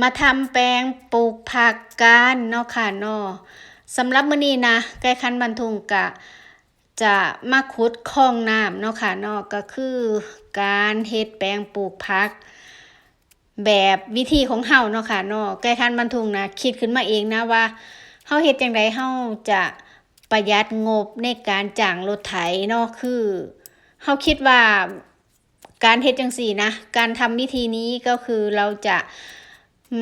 มาทำแปลงปลูกผักกันเนาะค่ะเนาะสำหรับมื้อนี้นะไก่คันบันทุงกะ จะมาขุดคลองน้ำเนาะค่ะเนาะก็คือการเฮ็ดแปลงปลูกผัก แบบวิธีของเฮาเนาะค่ะเนาะไก่คันบันทุงนะคิดขึ้นมาเองนะว่าเฮาเฮ็ดจังไดเฮาจะประหยัดงบในการจ้างรถไถเนาะคือเฮาคิดว่าการเฮ็ดจังซี่นะ การทำวิธีนี้ก็คือเราจะ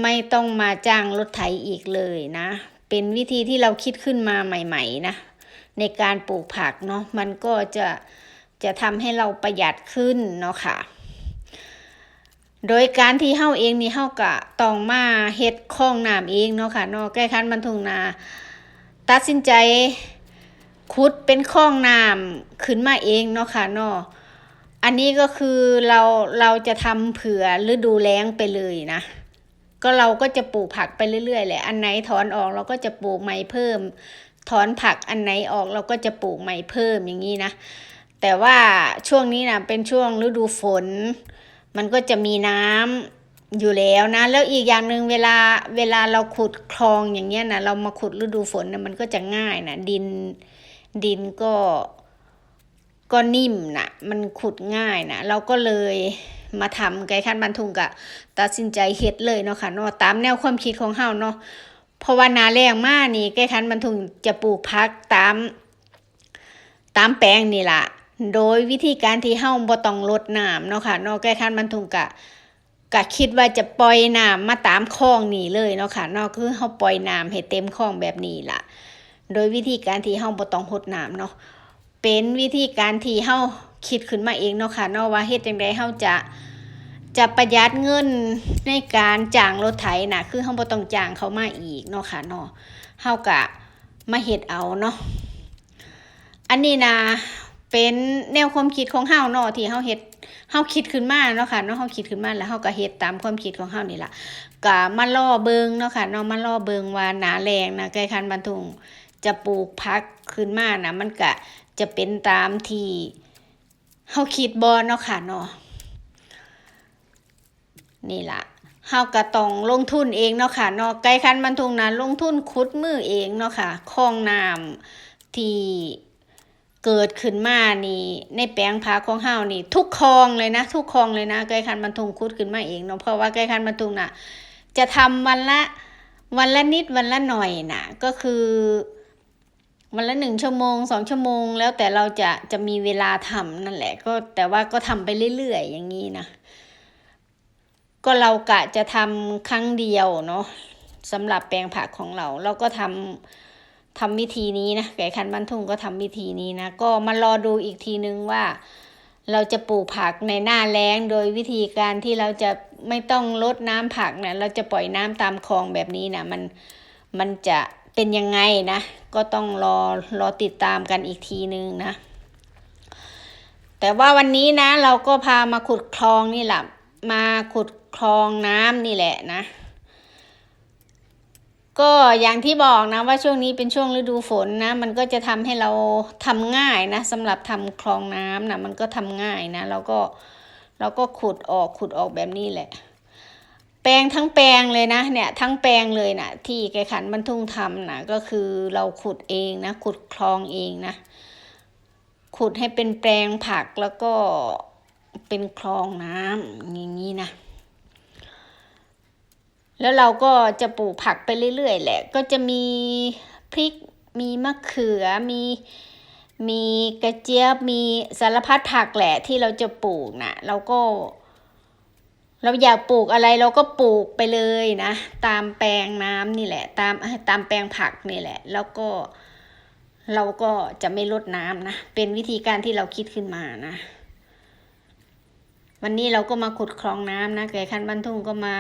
ไม่ต้องมาจ้างรถไถอีกเลยนะ เป็นวิธีที่เราคิดขึ้นมาใหม่ ๆ นะ ในการปลูกผักเนาะมันก็จะจะทำให้เราประหยัดขึ้นเนาะค่ะ โดยการที่เฮาเองนี่เฮาก็ต้องมาเฮ็ดคลองน้ำเองเนาะค่ะเนาะใกล้คันบรรทุงนา ตัดสินใจขุดเป็นคลองน้ำขึ้นมาเองเนาะค่ะเนาะอันนี้ก็คือเราเราจะทำเผื่อฤดูแล้งไปเลยนะ ก็เราก็จะปลูกผักไปเรื่อยๆแหละ อันไหนถอนออกเราก็จะปลูกใหม่เพิ่ม ถอนผักอันไหนออกเราก็จะปลูกใหม่เพิ่มอย่างนี้นะ แต่ว่าช่วงนี้นะเป็นช่วงฤดูฝน มันก็จะมีน้ำอยู่แล้วนะ แล้วอีกอย่างหนึ่งเวลาเวลาเราขุดคลองอย่างเงี้ยนะเรามาขุดฤดูฝนนะมันก็จะง่ายนะดินดินก็ก็นิ่มนะมันขุดง่ายนะเราก็เลย มาทำไก่ขั้นบันทุงกะตัดสินใจเฮ็ดเลยเนาะค่ะเนาะตามแนวความคิดของเฮาเนาะเพราะว่านาแรงมากนี่ไก่ขั้นบันทุงจะปลูกพักตาม ตามแปลงนี่ล่ะโดยวิธีการที่เฮาบ่ต้องลดน้ำเนาะค่ะเนาะไก่ขั้นบันทุงกะกะคิดว่าจะปล่อยน้ำมาตามคลองนี่เลยเนาะค่ะเนาะคือเฮาปล่อยน้ำให้เต็มคลองแบบนี้ล่ะ โดยวิธีการที่เฮาบ่ต้องหดน้ำเนาะเป็นวิธีการที่เฮา คิดขึ้นมาเองเนาะค่ะเนาะว่าเฮ็ดจังไดเฮาจะจะประหยัดเงินในการจ้างรถไถนะคือเฮาบ่ต้องจ้างเขามาอีกเนาะค่ะเนาะเฮาก็มาเฮ็ดเอาเนาะอันนี้นะเป็นแนวความคิดของเฮาเนาะที่เฮาเฮ็ดเฮาคิดขึ้นมาเนาะค่ะเนาะเฮาคิดขึ้นมาแล้วเฮาก็เฮ็ดตามความคิดของเฮานี่ล่ะก็มาล่อเบิงเนาะค่ะเนาะมาล่อเบิงว่าหนาแรงนะไก่คันบรรทุงจะปลูกพักขึ้นมานะมันก็จะเป็นตามที่ เฮาคิดบ่เนาะค่ะเนาะนี่ล่ะเฮาก็ต้องลงทุนเองเนาะค่ะเนาะไก่คันบรรทุงนะลงทุนขุดมือเองเนาะค่ะคลองน้ำที่เกิดขึ้นมานี่ ในแปลงผักของเฮานี่ ทุกคลองเลยนะ ทุกคลองเลยนะไก่คันบรรทุงคุดขึ้นมาเองเนาะเพราะว่าไก่คันบรรทุงน่ะ จะทำวันละวันละนิดวันละหน่อยน่ะ ก็คือ วันละหนึ่งชั่วโมงสองชั่วโมง แล้วแต่เราจะจะมีเวลาทำนั่นแหละ ก็แต่ว่าก็ทำไปเรื่อยๆ อย่างนี้นะก็เรากะจะทำครั้งเดียวเนาะสำหรับแปลงผักของเรา เราก็ทำทำวิธีนี้นะไก่คันบ้านทุ่งก็ทำวิธีนี้นะ ก็มารอดูอีกทีนึงว่า เราจะปลูกผักในหน้าแล้งโดยวิธีการที่เราจะไม่ต้องลดน้ำผักนะเราจะปล่อยน้ำตามคลองแบบนี้นะมันมันจะ เป็นยังไงนะ ก็ต้องรอรอติดตามกันอีกทีนึงนะ แต่ว่าวันนี้นะ เราก็พามาขุดคลองนี่แหละมาขุดคลองน้ำนี่แหละนะก็อย่างที่บอกนะว่าช่วงนี้เป็นช่วงฤดูฝนนะ มันก็จะทำให้เราทำง่ายนะสำหรับทำคลองน้ำนะมันก็ทำง่ายนะเราก็เราก็ขุดออกขุดออกแบบนี้แหละ แปลงทั้งแปลงเลยนะเนี่ยทั้งแปลงเลยนะที่แกขันบรรทุงทำนะก็คือเราขุดเองนะขุดคลองเองนะ ขุดให้เป็นแปลงผักแล้วก็เป็นคลองน้ำอย่างนี้นะแล้วเราก็จะปลูกผักไปเรื่อยๆแหละ ก็จะมีพริก มีมะเขือ มี มีกระเจี๊ยบ มีสารพัดผักแหละที่เราจะปลูกนะเราก็ เราอยากปลูกอะไรเราก็ปลูกไปเลยนะ ตามแปลงน้ำนี่แหละ ตามตามแปลงผักนี่แหละ แล้วก็เราก็จะไม่ลดน้ำนะ เป็นวิธีการที่เราคิดขึ้นมานะ วันนี้เราก็มาขุดคลองน้ำนะไก่คันบ้านทุ่งก็มา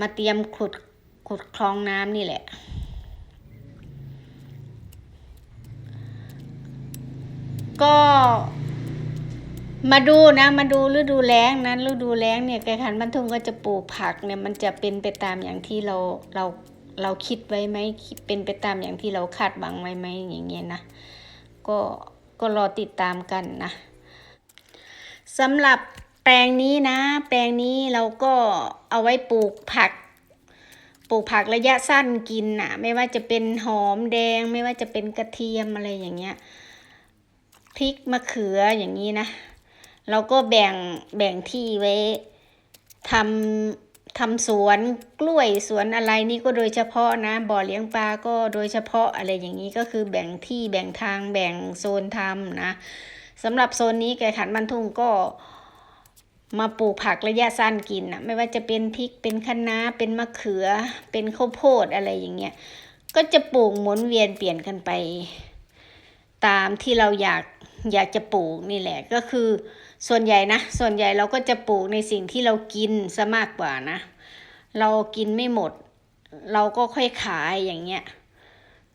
มาเตรียมขุดขุดคลองน้ำนี่แหละก็ มาดูนะมาดูฤดูแล้งนะฤดูแล้งเนี่ยไก่ขันบรรทุงก็จะปลูกผักเนี่ยมันจะเป็นไปตามอย่างที่เราเราเราคิดไว้ไหมเป็นไปตามอย่างที่เราคาดหวังไว้ไหมอย่างเงี้ยนะก็ก็รอติดตามกันนะสำหรับแปลงนี้นะ แปลงนี้เราก็เอาไว้ปลูกผัก ปลูกผักระยะสั้นกินน่ะ ไม่ว่าจะเป็นหอมแดง ไม่ว่าจะเป็นกระเทียมอะไรอย่างเงี้ยพริกมะเขืออย่างนี้นะ เราก็แบ่งแบ่งที่ไว้ทำทำสวนกล้วยสวนอะไรนี่ก็โดยเฉพาะนะบ่อเลี้ยงปลาก็โดยเฉพาะอะไรอย่างนี้ก็คือแบ่งที่แบ่งทางแบ่งโซนทำนะสำหรับโซนนี้ไก่ขันบันทุ่งก็มาปลูกผักระยะสั้นกินนะไม่ว่าจะเป็นพริกเป็นคะน้าเป็นมะเขือ เป็นข้าวโพดอะไรอย่างเงี้ยก็จะปลูกหมุนเวียนเปลี่ยนกันไป ตามที่เราอยากอยากจะปลูกนี่แหละก็คือ ส่วนใหญ่นะ ส่วนใหญ่เราก็จะปลูกในสิ่งที่เรากินซะมากกว่านะ เรากินไม่หมด เราก็ค่อยขายอย่างเงี้ย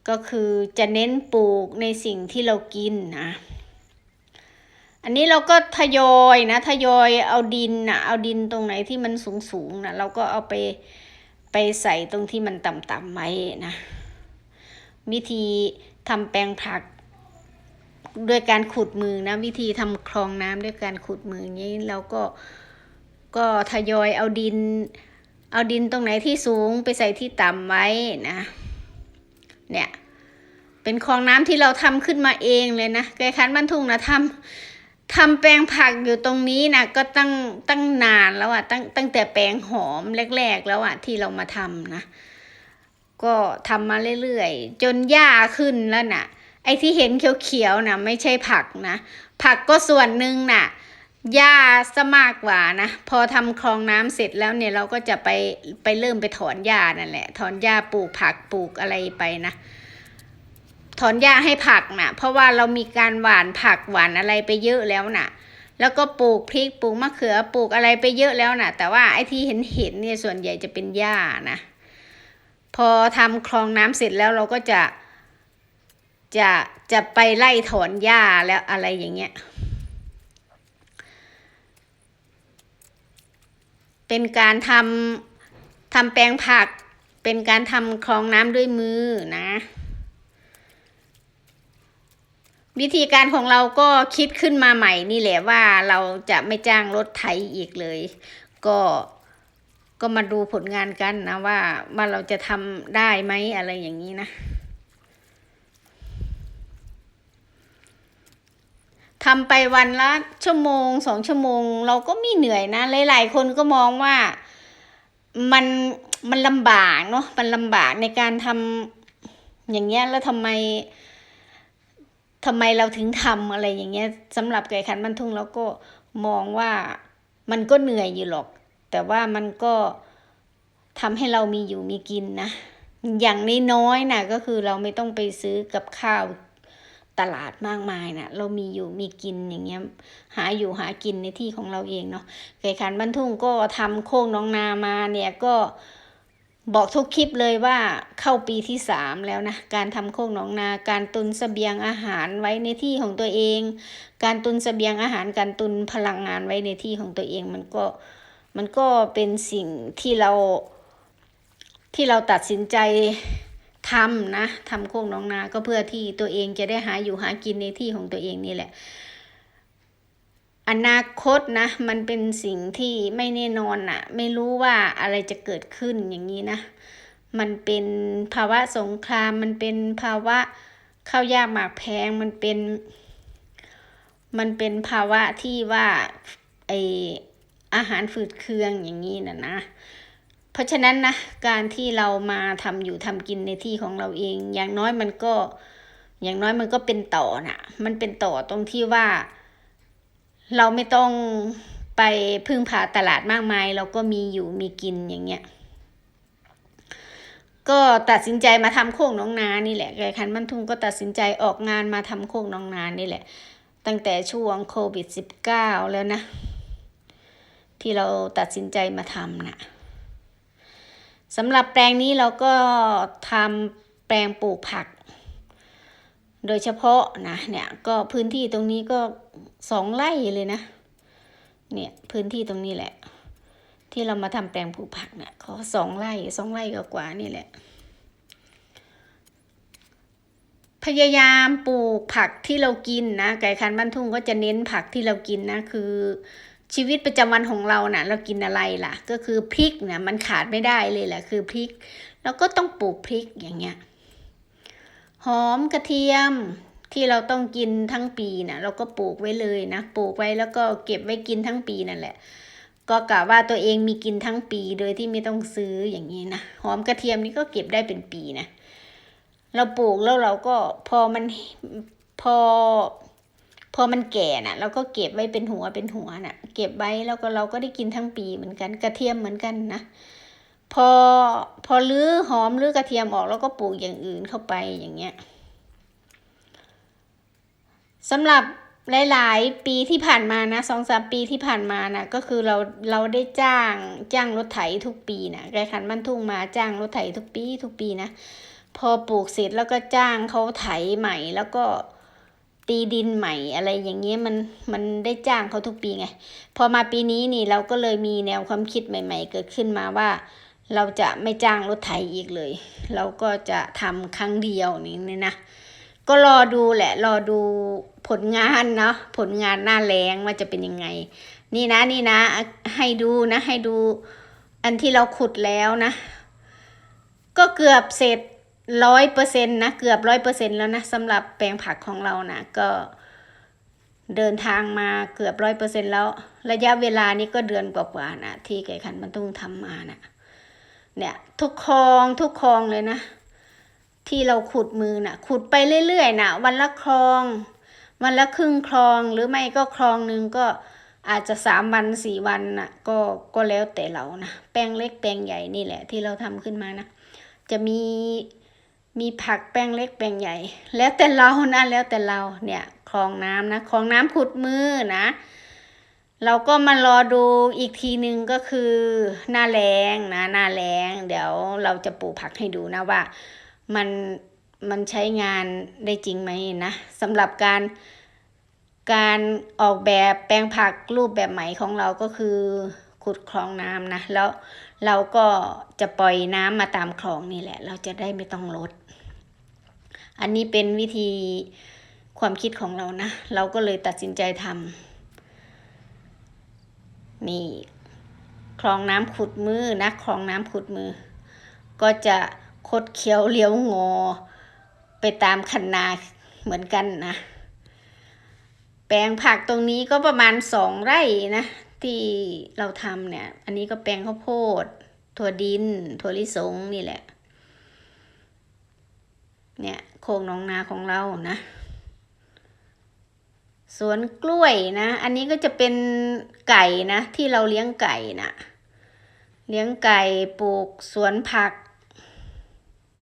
ก็คือจะเน้นปลูกในสิ่งที่เรากินนะ อันนี้เราก็ทยอยนะ ทยอยเอาดินนะเอาดินตรงไหนที่มันสูงสูงๆนะเราก็เอาไปไปใส่ตรงที่มันต่ำๆไว้นะ วิธีทำแปลงผัก ด้วยการขุดมือนะวิธีทำคลองน้ำด้วยการขุดมืออย่างนี้เราก็ก็ทยอยเอาดิน เอาดินตรงไหนที่สูงไปใส่ที่ต่ำไว้นะ เนี่ยเป็นคลองน้ำที่เราทำขึ้นมาเองเลยนะไก่คันบ้านทุ่งนะทำทำแปลงผักอยู่ตรงนี้นะก็ตั้งตั้งนานแล้วอะตั้งตั้งแต่แปลงหอมแรก ๆ แล้วอะที่เรามาทำนะ ก็ทำมาเรื่อยๆ จนหญ้าขึ้นแล้วน่ะ ไอ้ที่เห็นเขียวๆนะไม่ใช่ผักนะ ผักก็ส่วนหนึ่งน่ะหญ้าซะมากกว่านะพอทำคลองน้ำเสร็จแล้วเนี่ยเราก็จะไปไปเริ่มไปถอนหญ้านั่นแหละ ถอนหญ้าปลูกผักปลูกอะไรไปนะ ถอนหญ้าให้ผักน่ะ เพราะว่าเรามีการหว่านผักหว่านอะไรไปเยอะแล้วน่ะ แล้วก็ปลูกพริกปลูกมะเขือปลูกอะไรไปเยอะแล้วน่ะ แต่ว่าไอ้ที่เห็นเห็นเนี่ยส่วนใหญ่จะเป็นหญ้านะ พอทำคลองน้ำเสร็จแล้วเราก็จะ จะจะไปไล่ถอนหญ้าแล้วอะไรอย่างเงี้ย เป็นการทำทำแปลงผัก เป็นการทำคลองน้ำด้วยมือนะ วิธีการของเราก็คิดขึ้นมาใหม่นี่แหละว่าเราจะไม่จ้างรถไถอีกเลย ก็ก็มาดูผลงานกันนะว่าว่าเราจะทำได้ไหมอะไรอย่างนี้นะ ทำไปวันละชั่วโมงสองชั่วโมง เราก็ไม่เหนื่อยนะ หลาย ๆ คนก็มองว่ามันมันลำบากเนาะมันลำบากในการทำอย่างเงี้ยแล้วทำไมทำไมเราถึงทำอะไรอย่างเงี้ยสำหรับไก่ขันบรรทุงเราก็มองว่ามันก็เหนื่อยอยู่หรอก แต่ว่ามันก็ทำให้เรามีอยู่มีกินนะ อย่างน้อยๆนะก็คือเราไม่ต้องไปซื้อกับข้าว ตลาดมากมายนะเรามีอยู่มีกินอย่างเงี้ยหาอยู่หากินในที่ของเราเองเนาะไก่ขันบรรทุงก็ทำโค้งน้องนามาเนี่ยก็บอกทุกคลิปเลยว่าเข้าปีที่สามแล้วนะ การทำโค้งหนองนา การตุนเสบียงอาหารไว้ในที่ของตัวเอง การตุนเสบียงอาหารการตุนพลังงานไว้ในที่ของตัวเองมันก็มันก็เป็นสิ่งที่เราที่เราตัดสินใจ ทำนะทำโค้งน้องนา ก็เพื่อที่ตัวเองจะได้หาอยู่หากินในที่ของตัวเองนี่แหละ อนาคตนะ มันเป็นสิ่งที่ไม่แน่นอนอะไม่รู้ว่าอะไรจะเกิดขึ้นอย่างนี้นะ มันเป็นภาวะสงคราม มันเป็นภาวะข้าวยากหมากแพง มันเป็น มันเป็นภาวะที่ว่าไออาหารฝืดเคืองอย่างนี้นะนะ เพราะฉะนั้นนะการที่เรามาทำอยู่ทำกินในที่ของเราเอง อย่างน้อยมันก็ อย่างน้อยมันก็เป็นต่อนะมันเป็นต่อตรงที่ว่า เราไม่ต้องไปพึ่งพาตลาดมากมาย เราก็มีอยู่มีกินอย่างเงี้ยก็ตัดสินใจมาทำโค้งน้องนานี่แหละไก่คันบรรทุงก็ตัดสินใจออกงานมาทำโค้งน้องนานี่แหละ ตั้งแต่ช่วงโควิด -19 แล้วนะ ที่เราตัดสินใจมาทำนะ สำหรับแปลงนี้เราก็ทำแปลงปลูกผัก โดยเฉพาะนะเนี่ยก็พื้นที่ตรงนี้ก็สองไร่เลยนะ เนี่ยพื้นที่ตรงนี้แหละ ที่เรามาทำแปลงปลูกผักเนี่ยเขาสองไร่สองไร่กว่านี่แหละ พยายามปลูกผักที่เรากินนะไก่คันบ้านทุ่งก็จะเน้นผักที่เรากินนะคือ ชีวิตประจำวันของเราน่ะ เรากินอะไรล่ะ ก็คือพริกนี่ยมันขาดไม่ได้เลยแหละคือพริกเราก็ต้องปลูกพริกอย่างเงี้ยหอมกระเทียมที่เราต้องกินทั้งปีน่ะ เราก็ปลูกไว้เลยนะปลูกไว้แล้วก็เก็บไว้กินทั้งปีนั่นแหละ ก็กะว่าตัวเองมีกินทั้งปีโดยที่ไม่ต้องซื้ออย่างนี้นะหอมกระเทียมนี่ก็เก็บได้เป็นปีนะเราปลูกแล้วเราก็พอมันพอ พอมันแก่น่ะ เราก็เก็บไว้เป็นหัวเป็นหัวน่ะ เก็บไว้แล้วก็เราก็ได้กินทั้งปีเหมือนกันกระเทียมเหมือนกันนะพอพอลื้อหอมลื้อกระเทียมออกแล้วก็ปลูกอย่างอื่นเข้าไปอย่างเงี้ยสำหรับหลาย ๆ ปีที่ผ่านมานะสองสามปีที่ผ่านมานะก็คือเราเราได้จ้างจ้างรถไถทุกปีนะไกขันบ้านทุ่งมาจ้างรถไถทุกปีทุกปีนะพอปลูกเสร็จแล้วก็จ้างเขาไถใหม่แล้วก็ ตีดินใหม่อะไรอย่างเงี้ยมันมันได้จ้างเขาทุกปีไง พอมาปีนี้นี่เราก็เลยมีแนวความคิดใหม่ ๆ เกิดขึ้นมาว่า เราจะไม่จ้างรถไถอีกเลย เราก็จะทำครั้งเดียวนี่นี่นะก็รอดูแหละรอดูผลงานเนาะผลงานหน้าแรงว่าจะเป็นยังไง นี่นะนี่นะ ให้ดูนะให้ดู อันที่เราขุดแล้วนะ ก็เกือบเสร็จ ร้อยเปอร์เซ็นต์นะ เกือบร้อยเปอร์เซ็นต์แล้วนะสำหรับแปลงผักของเรานะก็เดินทางมาเกือบร้อยเปอร์เซ็นต์แล้ว ระยะเวลานี้ก็เดือนกว่าๆนะที่ไก่ขันมันต้องทำมานะเนี่ย ทุกคลองทุกคลองเลยนะ ที่เราขุดมือน่ะขุดไปเรื่อยๆน่ะวันละคลอง วันละครึ่งคลองหรือไม่ก็คลองหนึ่งก็อาจจะสามวันสี่วันน่ะก็ก็แล้วแต่เรานะแปลงเล็กแปลงใหญ่นี่แหละ ที่เราทำขึ้นมานะจะมี มีผักแปลงเล็กแปลงใหญ่ แล้วแต่เรานะแล้วแต่เราเนี่ยคลองน้ำนะคลองน้ำขุดมือนะ เราก็มารอดูอีกทีหนึ่งก็คือหน้าแรงนะหน้าแรงเดี๋ยวเราจะปลูกผักให้ดูนะว่า มันมันใช้งานได้จริงไหมนะสำหรับการการออกแบบแปลงผักรูปแบบใหม่ของเราก็คือขุดคลองน้ำนะแล้ว เราก็จะปล่อยน้ำมาตามคลองนี่แหละ เราจะได้ไม่ต้องลด อันนี้เป็นวิธีความคิดของเรานะ เราก็เลยตัดสินใจทำนี่คลองน้ำขุดมือนะคลองน้ำขุดมือ ก็จะคดเคี้ยวเลี้ยวงอ ไปตามคันนาเหมือนกันนะ แปลงผักตรงนี้ก็ประมาณสองไร่นะ ที่เราทำเนี่ย อันนี้ก็แปลงข้าวโพด ถั่วดิน ถั่วลิสงนี่แหละ เนี่ยโคงหนองนาของเรานะสวนกล้วยนะ อันนี้ก็จะเป็นไก่นะ ที่เราเลี้ยงไก่นะเลี้ยงไก่ปลูกสวนผัก